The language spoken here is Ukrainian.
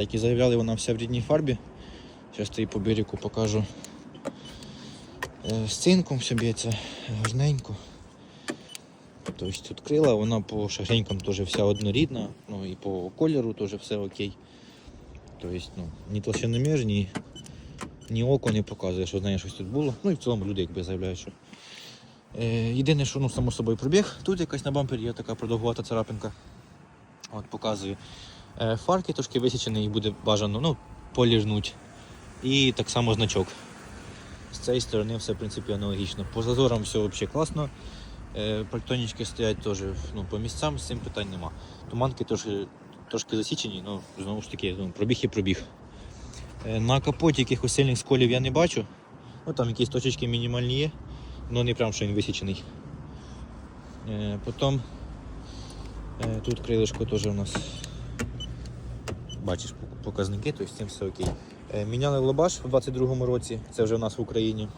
Як і заявляли, вона вся в рідній фарбі. Зараз її по берегу покажу. Е, З цинком все б'ється гарненько. Тобто тут крила, вона по шагренькам теж вся однорідна, ну і по кольору теж все окей. Тобто, ну, ні толщиномір, ні, ні око не показує, що знає, щось тут було. Ну і в цілому люди якби заявляють, що. Е, єдине, що ну, само собою пробіг. Тут якась на бампері є така продовгувата царапинка. От показую. Е, фарки трошки висічені, їх буде бажано ну, полірнуть. І так само значок. З цієї сторони все в принципі аналогічно. По зазорам все взагалі класно. Е, Пальтонічки стоять теж ну, по місцям, з цим питань нема. Туманки трошки, трошки засічені, ну знову ж таки, ну, пробіг і пробіг. Е, На капоті якихось сильних сколів я не бачу. Ну, там якісь точечки мінімальні є, але не прям що він висічений. Потім тут крилишко теж у нас бачиш показники, то з цим все окей. Е, Міняли лобаш в 22-му році, це вже в нас в Україні.